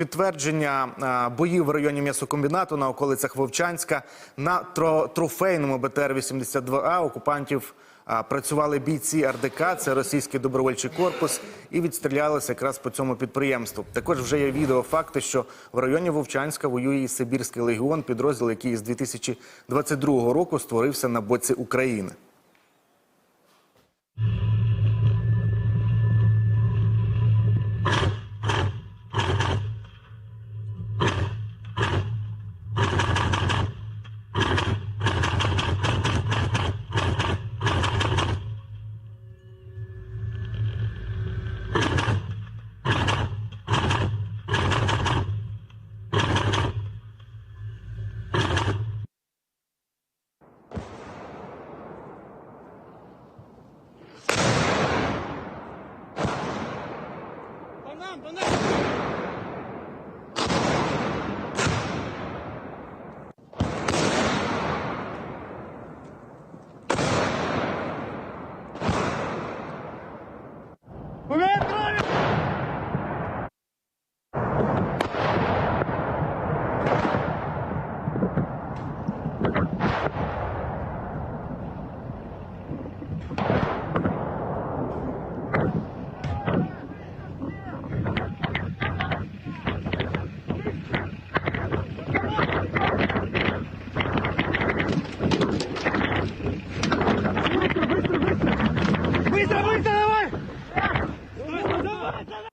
Підтвердження боїв в районі м'ясокомбінату на околицях Вовчанська на трофейному БТР 82 а окупантів працювали бійці РДК, це російський добровольчий корпус, і відстрілялися якраз по цьому підприємству. Також вже є відео факти, що в районі Вовчанська воює і Сибірський легіон, підрозділ, який з 2022 року створився на боці України. We're in! ¡Mátame!